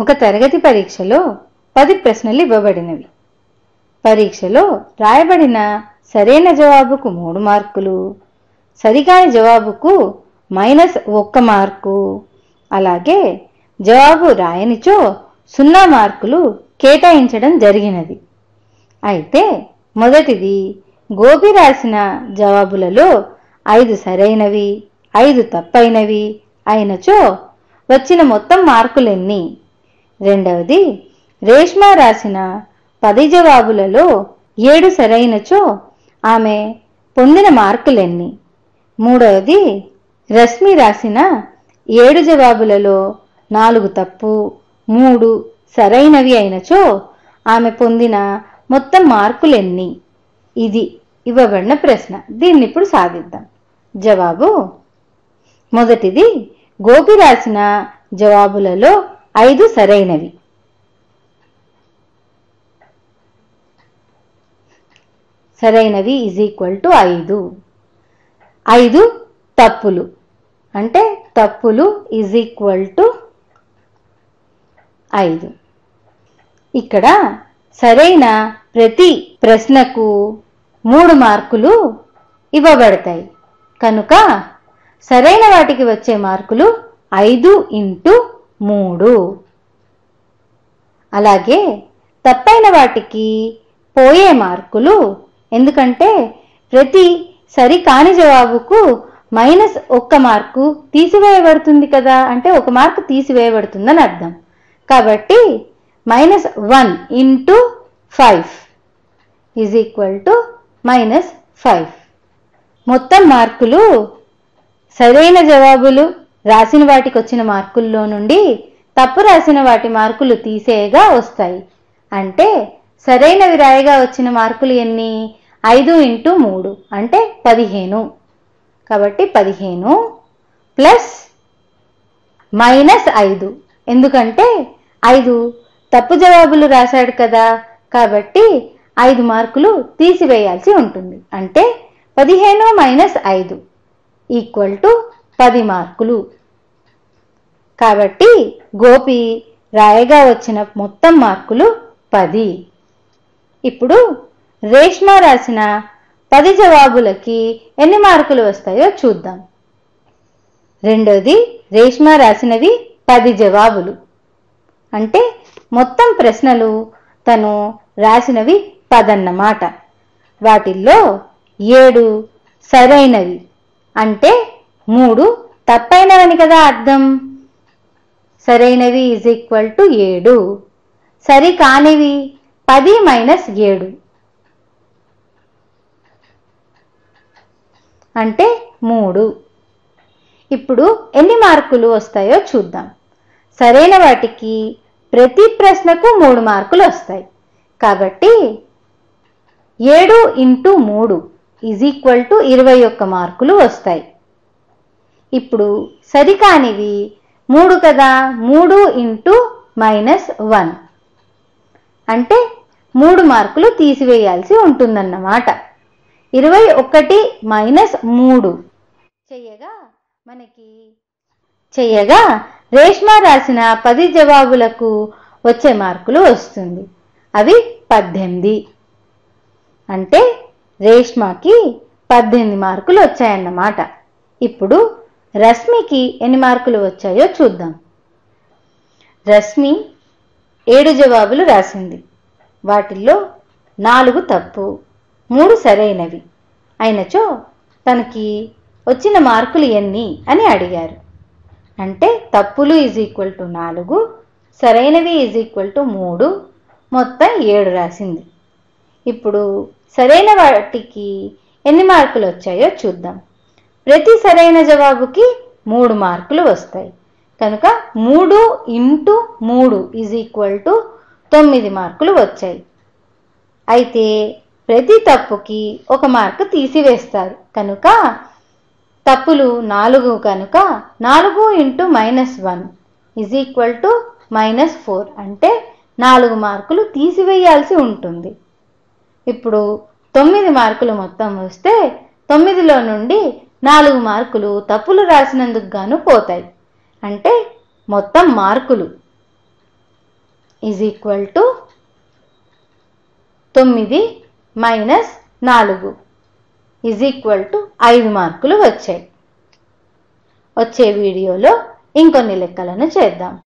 ఒక తరగతి పరీక్షలో పది ప్రశ్నలు ఇవ్వబడినవి. పరీక్షలో రాయబడిన సరైన జవాబుకు మూడు మార్కులు సరికాని జవాబుకు మైనస్ ఒక్క మార్కు అలాగే జవాబు రాయనిచో సున్నా మార్కులు కేటాయించడం జరిగినది. అయితే మొదటిది గోపి రాసిన జవాబులలో ఐదు సరైనవి ఐదు తప్పైనవి అయినచో వచ్చిన మొత్తం మార్కులెన్ని? రెండవది రేష్మ రాసిన పది జవాబులలో ఏడు సరైనచో ఆమె పొందిన మార్కులెన్ని? మూడవది రశ్మి రాసిన ఏడు జవాబులలో నాలుగు తప్పు మూడు సరైనవి అయినచో ఆమె పొందిన మొత్తం మార్కులెన్ని? ఇది ఇవ్వబడిన ప్రశ్న. దీన్ని ఇప్పుడు సాధిద్దాం. జవాబు మొదటిది గోపి రాసిన జవాబులలో ఐదు సరైనవి. సరైనవి ఈజ్ ఈక్వల్ టు ఐదు. ఐదు తప్పులు. అంటే తప్పులు ఈజ్ ఈక్వల్ టు ఐదు. ఇక్కడ సరైన ప్రతి ప్రశ్నకు మూడు మార్కులు ఇవ్వబడతాయి. కనుక సరైన వాటికి వచ్చే మార్కులు ఐదు ఇంటూ మూడు. అలాగే తప్పైన వాటికి పోయే మార్కులు ఎందుకంటే ప్రతి సరికాని జవాబుకు మైనస్ ఒక్క మార్కు తీసివేయబడుతుంది కదా అంటే ఒక మార్కు తీసివేయబడుతుందని అర్థం. కాబట్టి minus one into five is equal to minus five. మొత్తం మార్కులు సరైన జవాబులు రాసిన వాటికి వచ్చిన మార్కుల్లో నుండి తప్పు రాసిన వాటి మార్కులు తీసేయగా వస్తాయి. అంటే సరైనవి రాయగా వచ్చిన మార్కులు ఎన్ని? ఐదు ఇంటూ మూడు. అంటే పదిహేను. కాబట్టి పదిహేను ప్లస్ మైనస్ ఐదు. ఎందుకంటే ఐదు తప్పు జవాబులు రాశాడు కదా. కాబట్టి ఐదు మార్కులు తీసివేయాల్సి ఉంటుంది. అంటే పదిహేను మైనస్ ఐదు ఈక్వల్ టు పది మార్కులు. కాబట్టి గోపి రాయగా వచ్చిన మొత్తం మార్కులు పది. ఇప్పుడు రేష్మ రాసిన పది జవాబులకి ఎన్ని మార్కులు వస్తాయో చూద్దాం. రెండోది రేష్మ రాసినవి పది జవాబులు. అంటే మొత్తం ప్రశ్నలు తను రాసినవి పదన్నమాట. వాటిల్లో ఏడు సరైనవి. అంటే మూడు తప్పైనవని కదా అర్థం? సరైనవి ఈజ్ ఈక్వల్ టు ఏడు. సరి కానివి పది మైనస్ ఏడు. అంటే మూడు. ఇప్పుడు ఎన్ని మార్కులు వస్తాయో చూద్దాం. సరైన వాటికి ప్రతి ప్రశ్నకు మూడు మార్కులు వస్తాయి. కాబట్టి ఏడు ఇంటూ మూడు ఈజ్ ఈక్వల్ టు ఇరవై ఒక్క మార్కులు వస్తాయి. ఇప్పుడు సరికానివి మూడు కదా? మూడు ఇంటూ మైనస్ వన్. అంటే మూడు మార్కులు తీసివేయాల్సి ఉంటుందన్నమాట. ఇరవై ఒకటి మైనస్ మూడు. చెయ్యగా? మనకి చెయ్యగా? రేష్మ రాసిన పది జవాబులకు వచ్చే మార్కులు వస్తుంది. అవి పద్దెనిమిది. అంటే రేష్మకి పద్దెనిమిది మార్కులు వచ్చాయన్నమాట. ఇప్పుడు రశ్మికి ఎన్ని మార్కులు వచ్చాయో చూద్దాం. రశ్మి ఏడు జవాబులు రాసింది. వాటిల్లో నాలుగు తప్పు మూడు సరైనవి. అయినచో తనకి వచ్చిన మార్కులు ఎన్ని అని అడిగారు. అంటే తప్పులు ఈజ్ ఈక్వల్ టు నాలుగు సరైనవి ఈజ్ ఈక్వల్ టు మూడు మొత్తం ఏడు రాసింది. ఇప్పుడు సరైన వాటికి ఎన్ని మార్కులు వచ్చాయో చూద్దాం. ప్రతి సరైన జవాబుకి మూడు మార్కులు వస్తాయి. కనుక మూడు ఇంటూ మూడు ఈజ్ ఈక్వల్ టు తొమ్మిది మార్కులు వచ్చాయి. అయితే ప్రతి తప్పుకి ఒక మార్కు తీసివేస్తారు. కనుక తప్పులు నాలుగు కనుక నాలుగు into minus one is equal to minus four అంటే నాలుగు మార్కులు తీసివేయాల్సి ఉంటుంది. ఇప్పుడు తొమ్మిది మార్కులు మొత్తం వస్తే తొమ్మిదిలో నుండి నాలుగు మార్కులు తప్పులు రాసినందుకు గాను పోతాయి. అంటే మొత్తం మార్కులు. ఈజ్ ఈక్వల్ టు తొమ్మిది మైనస్ నాలుగు. ఈజ్ ఈక్వల్ టు ఐదు మార్కులు వచ్చాయి. వచ్చే వీడియోలో ఇంకొన్ని లెక్కలను చేద్దాం.